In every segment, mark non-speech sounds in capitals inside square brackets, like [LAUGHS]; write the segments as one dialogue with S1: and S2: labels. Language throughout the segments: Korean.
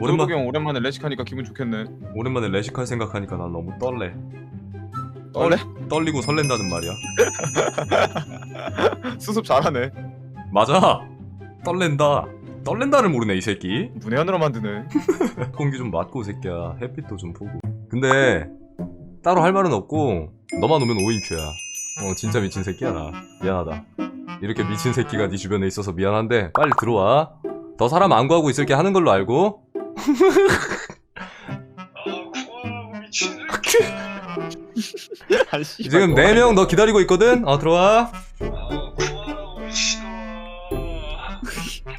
S1: 오랜만
S2: 형 오랜만에 레식하니까 기분 좋겠네.
S1: 오랜만에 레시칼 생각하니까 난 너무 떨래.
S2: 떨래?
S1: 떨리고 설렌다는 말이야. [LAUGHS]
S2: 수습 잘하네.
S1: 맞아. 떨렌다. 떨렌다를 모르네 이 새끼.
S2: 문해안으로 만드네. [LAUGHS]
S1: 공기 좀 맞고 새끼야. 햇빛도 좀 보고. 근데 따로 할 말은 없고 너만 오면 오인큐야. 어 진짜 미친 새끼야 나. 미안하다. 이렇게 미친 새끼가 네 주변에 있어서 미안한데 빨리 들어와. 더 사람 안 구하고 있을게 하는 걸로 알고.
S2: 아씨. [LAUGHS]
S1: 지금 네 명 너 기다리고 있거든. 어 들어와.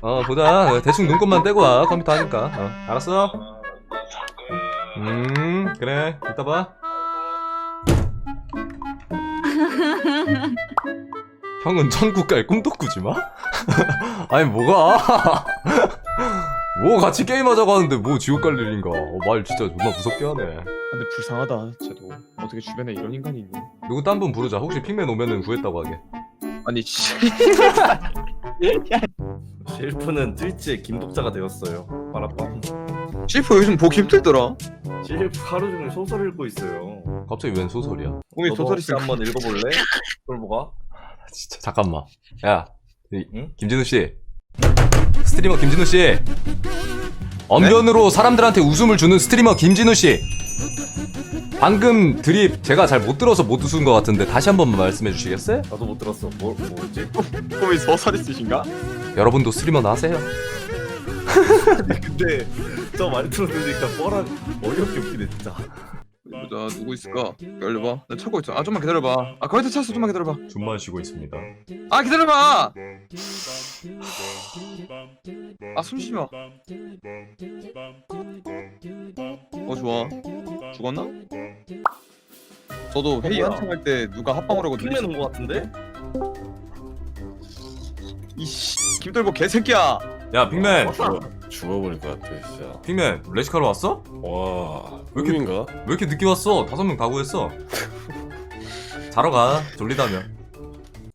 S1: 어 보자. 대충 눈곱만 떼고 와 컴퓨터 하니까. 어 알았어. 음 그래 이따 봐. 형은 천국 갈 꿈도 꾸지 마. [LAUGHS] 아니 뭐가? [LAUGHS] 뭐 같이 게임하자고 하는데 뭐 지옥 갈 일인가? 어, 말 진짜 존나 무섭게 하네.
S2: 근데 불쌍하다. 쟤도 어떻게 주변에 이런 인간이 있니?
S1: 누구 딴 분 부르자. 혹시 핑맨 오면은 구했다고 하게.
S2: 아니 씨. [LAUGHS]
S3: 셰프는 트위치의 김독자가 되었어요. 바라빠.
S2: 셰프 요즘 보기 힘들더라.
S3: 셰프 하루 종일 소설 읽고 있어요.
S1: 갑자기 웬 소설이야?
S2: 꿈이
S3: 너도
S2: 소설이
S3: 혹시 한번 읽어볼래? 솔보가?
S1: 진짜 잠깐만. 야, 이,
S3: 응?
S1: 김진우 씨, 스트리머 김진우 씨, 언변으로 사람들한테 웃음을 주는 스트리머 김진우 씨. 방금 드립 제가 잘 못 들어서 못 웃은 것 같은데 다시 한 번만 말씀해 주시겠어요?
S3: 나도 못 들었어. 뭐 뭐지?
S2: 꿈이 소설이 쓰신가?
S1: 여러분도 스트리머나 하세요. [LAUGHS]
S3: 근데 저 많이 들어들으니까 뻔한 어이없게 웃기네 진짜.
S2: 보자 누구 있을까? 열려봐. 나 찾고 있어. 아 좀만 기다려봐. 아다 찾았어. 좀만 기다려봐.
S1: 숨만 쉬고 있습니다.
S2: 아 기다려봐. 아 숨쉬지 마. 어 좋아. 죽었나? 저도 회의
S3: 뭐야?
S2: 한창 할 때 누가 합방하라고
S3: 핑맨 온거 같은데?
S2: 이씨 김돌보 개새끼야.
S1: 야, 핑맨,
S4: 죽어버릴 것 같아 진짜
S1: 핑맨, 레시카로 왔어?
S4: 와
S1: 왜 이렇게-
S4: 꿈인가?
S1: 왜 이렇게 늦게 왔어? 다섯 명 다 구했어. 자러 가. 졸리다며.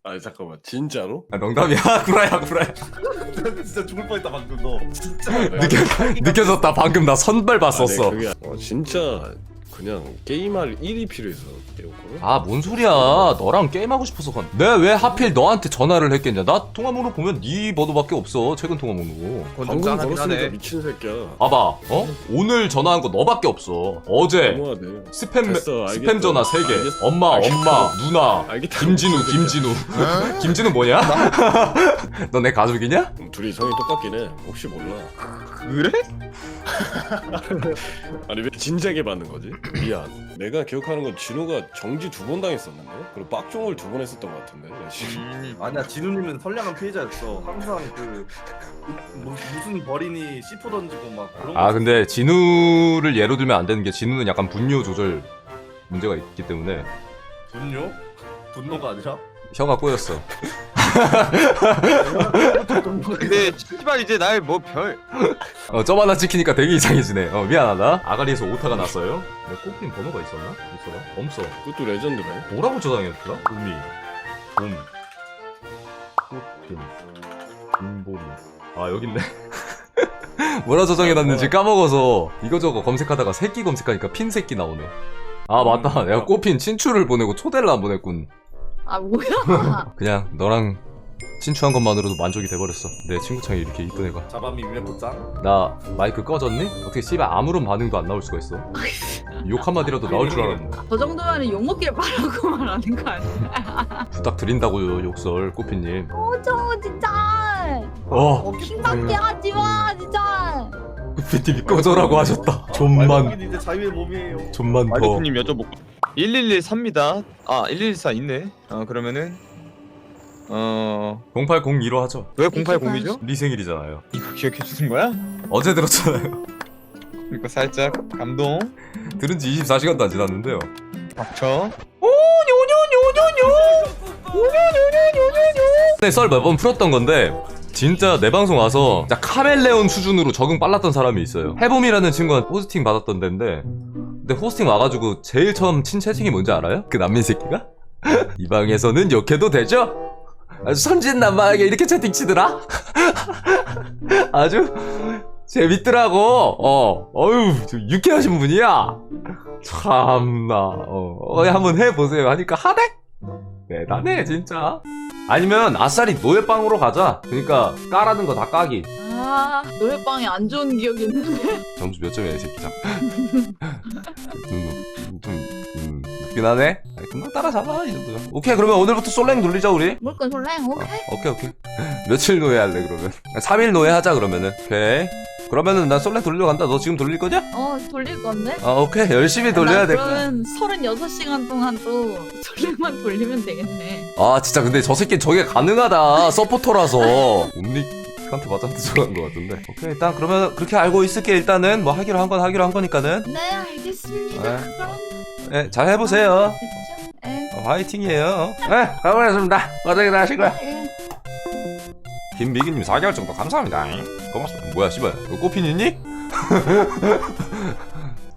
S4: 아니 잠깐만 진짜로?
S1: 아, 농담이야, [LAUGHS] 구라야, 구라야. [LAUGHS]
S3: 진짜 죽을 뻔했다 방금 너. [LAUGHS]
S1: 느껴, 느껴졌다. 방금 나 선발 봤었어.
S4: 아, 네, 그게 아니- 어, 진짜 그냥 게임할 일이 필요해서 깨웠거든?
S1: 아, 뭔 소리야. 너랑 게임하고 싶어서 간. 내가 왜 하필 너한테 전화를 했겠냐. 나 통화번호 보면 네 번호밖에 없어. 최근 통화번호.
S2: 그건 좀
S4: 방금
S2: 짠하긴
S4: 걸었으니까
S2: 하네.
S4: 미친 새끼야
S1: 봐봐. 어? 오늘 전화한 거 너밖에 없어. 어제
S4: 돼
S1: 스팸
S4: 됐어, 알겠어.
S1: 스팸 전화 3개.
S4: 알겠어.
S1: 엄마,
S4: 알겠어.
S1: 엄마, 누나.
S4: 알겠다
S1: 김진우, 김진우. [LAUGHS] 김진우 뭐냐? [LAUGHS] 너 내 가족이냐?
S4: 음, 둘이 성이 똑같긴 해 혹시 몰라
S2: 그래? [LAUGHS]
S4: 아니 왜 진작에 받는 거지? 미안 내가 기억하는 건 진우가 정지 두 번 당했었는데 그리고 빡종을 두 번 했었던 것 같은데
S3: 음, 아니야 진우님은 선량한 피해자였어. 항상 그 뭐, 무슨 벌이니 C4 던지고 막 그런.
S1: 아
S3: 거
S1: 근데 진우를 예로 들면 안 되는 게 진우는 약간 분뇨 조절 문제가 있기 때문에
S3: 분뇨? 분노가 아니라?
S1: 혀가 꼬였어.
S2: 근데 씨발 이제 날 뭐 별.
S1: 어, 점 하나 찍히니까 되게 이상해지네. 어, 미안하다. 아가리에서 오타가 났어요. 내 꽃핀 번호가 있었나? 있어라? 없어.
S4: 그것도 레전드네
S1: 뭐라고 저장했더라? 봄이. 봄. 꽃핀. 김봄이. 아, 여깄네. [LAUGHS] 뭐라 저장해놨는지 까먹어서 이거저거 검색하다가 새끼 검색하니까 핀 새끼 나오네. 아, 맞다. 내가 꽃핀 친추를 보내고 초대를 안 보냈군.
S5: 아 뭐야? [LAUGHS]
S1: 그냥 너랑 친추한 것만으로도 만족이 돼버렸어. 내 친구창에 이렇게 이쁜 애가.
S3: 자밤이 위메포짱.
S1: 나 마이크 꺼졌니? 어떻게 씨발 아무런 반응도 안 나올 수가 있어? 욕 한마디라도 나올 줄 알았는데
S5: 저 정도면 욕 먹길 바라고 [LAUGHS] 말하는 거 아니야?
S1: 부탁드린다고요 욕설 꼬피님
S5: 어저 진짜
S1: 어
S5: 킹받게 하지 마 진짜.
S1: 꼬피님이 꺼져라고 하셨다 좀만
S3: 말먹이는 이제 자유의 몸이에요.
S1: 좀만 더
S2: 마이크님 여쭤볼까? 1113입니다. 아 1114 있네. 어 그러면은 어.
S1: 0802로 하죠
S2: 왜 080이죠?
S1: 네 생일이잖아요
S2: 이거 기억해 주는 거야?
S1: 어제 들었잖아요
S2: 이거 살짝 감동.
S1: 들은 지 24시간도 안 지났는데요
S2: 박쳐.
S1: 네, 썰몇 번 풀었던 건데 진짜 내 방송 와서 진짜 카멜레온 수준으로 적응 빨랐던 사람이 있어요 해봄이라는 친구가 호스팅 받았던 데인데 근데 호스팅 와가지고 제일 처음 친 채팅이 뭔지 알아요? 그 난민 새끼가? [LAUGHS] 이 방에서는 욕해도 되죠? 아주 선진난만하게 이렇게 채팅 치더라? [LAUGHS] 아주 재밌더라고. 어, 어휴, 저 유쾌하신 분이야. 참나. 어, 어, 한번 해보세요. 하니까 하네? 대단해, 진짜. 아니면 아싸리 노예빵으로 가자. 그러니까 까라는 거 다 까기.
S5: 아 노래방에 안 좋은 기억이 있는데.
S1: 점수 몇 점이야, 이 새끼 참. 좀, 음, 웃긴 하네? 아니, 금방 따라잡아, 이 정도면. 오케이, 그러면 오늘부터 솔랭 돌리자, 우리.
S5: 물건 솔랭 오케이.
S1: 오케이, 오케이. 며칠 노예 할래, 그러면? 3일 노예 하자, 그러면은. 오케이. 그러면은 나 솔랭 돌리러 간다. 너 지금 돌릴 거냐?
S5: 어 돌릴 건데.
S1: 아, 오케이. 열심히 돌려야
S5: 나
S1: 될 거야.
S5: 그러면 36시간 동안 또 솔랭만 돌리면 되겠네.
S1: 아, 진짜 근데 저 새끼 저게 가능하다. 서포터라서. 옴 닉한테 맞았는데 저간 것 같은데. [LAUGHS] 오케이, 일단 그러면 그렇게 알고 있을게. 일단은 뭐 하기로 한 건 하기로 한 거니까는.
S5: 네 알겠습니다.
S1: 네.
S5: 그럼
S1: 네, 잘 해보세요.
S5: 됐죠? 네.
S1: 어, 화이팅이에요. 네, 가보겠습니다. 고생들 하시고요.
S5: 네.
S1: 김미기님 4개월 정도 감사합니다. 고맙습니다. 뭐야, 씨발. 너 꽃핀이니?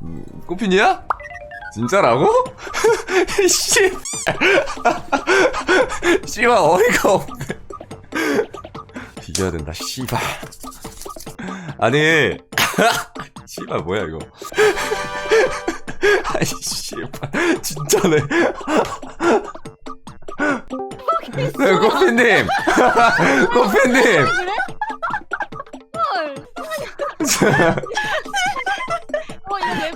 S1: 음, 꽃핀이야? 진짜라고? [LAUGHS] 씨. [LAUGHS] 씨발, 어이가 없네. 비교해야 된다, 씨발. [LAUGHS] 아니, [LAUGHS] 씨발, 뭐야, 이거. [LAUGHS] 아이, 씨발. 진짜네. 네, 꽃핀님. 꽃핀님.
S5: 헐. 어 이거 내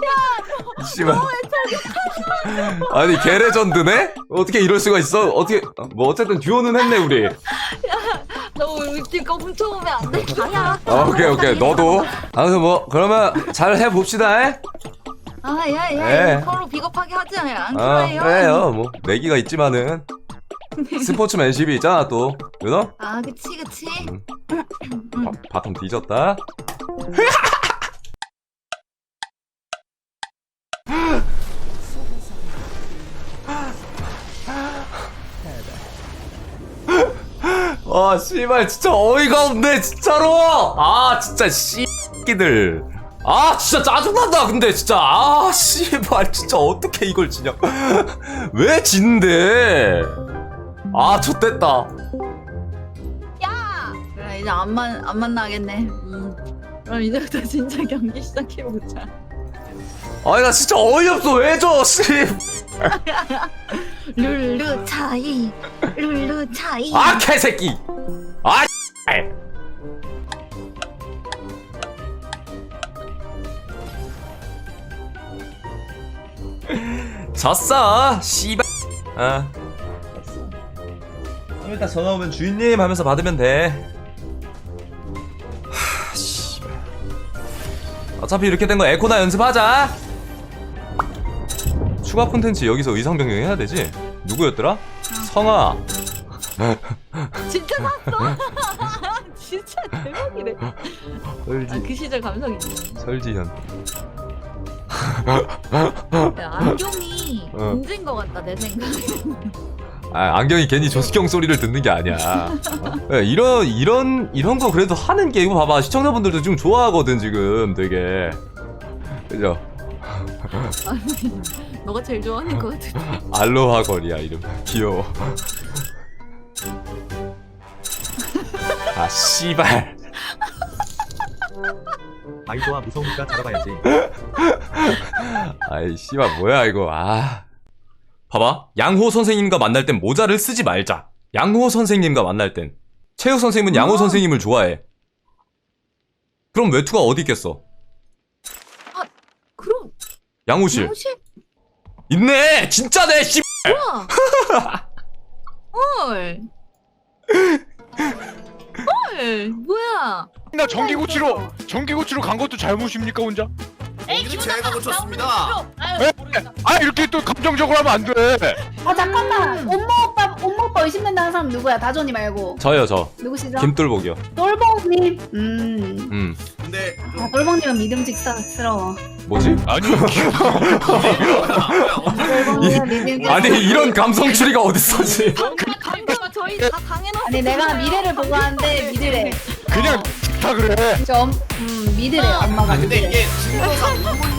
S1: 씨발. 아니 개레전드네? 어떻게 이럴 수가 있어? 어떻게 뭐 어쨌든 듀오는 했네 우리.
S5: 훔쳐오면 안 돼. 가야.
S1: 아, 오케이 오케이 너도. 아무튼 뭐 그러면 잘 해봅시다. 에?
S5: 아 야야
S1: 네.
S5: 서로 비겁하게 하지
S1: 안아
S5: 좋아해요.
S1: 그래요 뭐 내기가 있지만은 스포츠맨십이 있잖아 또. 유너?
S5: 아 그치 그치.
S1: 음. 바, 바텀 뒤졌다. [LAUGHS] 와 씨발 진짜 어이가 없네 진짜로. 아 진짜 씨끼들. 아 진짜 짜증난다 근데 진짜. 아 씨발 진짜 어떻게 이걸 지냐. [LAUGHS] 왜 진대? 아 좋댔다.
S5: 그래 이제 안, 만, 안 만나겠네. 음. 그럼 이제부터 진짜 경기 시작해보자.
S1: 아니 나 진짜 어이없어. 왜저 씨. [LAUGHS]
S5: 룰루 차이 룰루 차이.
S1: 아 개새끼 졌어 씨발. 아좀 이따 전화 오면 주인님 하면서 받으면 돼. 하, 씨발. 어차피 이렇게 된 거 에코나 연습하자. 추가 콘텐츠 여기서 의상 변경해야 되지? 누구였더라? 성아.
S5: 진짜 샀어? [LAUGHS] 진짜 대박이래
S1: 설지.
S5: 아, 그 시절 감성 있네.
S1: 설지현.
S5: 야, 안경이
S1: 어.
S5: 문제인 것 같다 내 생각에
S1: 아, 안경이 괜히 조숙형 소리를 듣는 게 아니야. 어? 예, 이런 이런 이런 거 그래도 하는 게 이거 봐봐 시청자분들도 지금 좋아하거든 지금 되게 그죠?
S5: 아니 너가 제일 좋아하는 것 같아
S1: 알로하 거리야 이름 귀여워. 아 씨발.
S3: 아이도와 무서우니까 잡아봐야지. [LAUGHS]
S1: 아이 씨발 뭐야 이거 아. 봐봐 양호 선생님과 만날 땐 모자를 쓰지 말자. 양호 선생님과 만날 땐 체육 선생님은 양호
S5: 어.
S1: 선생님을 좋아해. 그럼 외투가 어디 있겠어?
S5: 그럼
S1: 양호실.
S5: 혹시
S1: 있네 진짜네 씨
S5: 뭐야 헐헐 뭐야
S6: 나 전기고치로 전기고치로 간 것도 잘못입니까 혼자?
S3: 이거 제가 고쳤습니다.
S6: 에? 아 이렇게 또 감정적으로 하면 안 돼.
S7: 아 잠깐만. 엄마 오빠 엄마 오빠 의심된다는 사람 누구야? 다존이 말고.
S1: 저요 저.
S7: 누구시죠?
S1: 김돌복이요.
S7: 돌봉님. 음.
S1: 음.
S3: 근데
S7: 아, 돌봉님은 믿음직스러워.
S1: 뭐지? [LAUGHS]
S6: 아니
S7: 돌봉님은 믿음직스러워.
S1: 아니 이런 감성 추리가 어딨어 지?
S5: 강경아 저희 다 당해놨어.
S7: 아니 내가 미래를 보고 하는데 믿으래.
S6: 그냥 다 그래.
S7: 좀 음, 믿으래 엄마가
S3: 근데
S7: 믿으래
S3: 이게 증거상 [LAUGHS]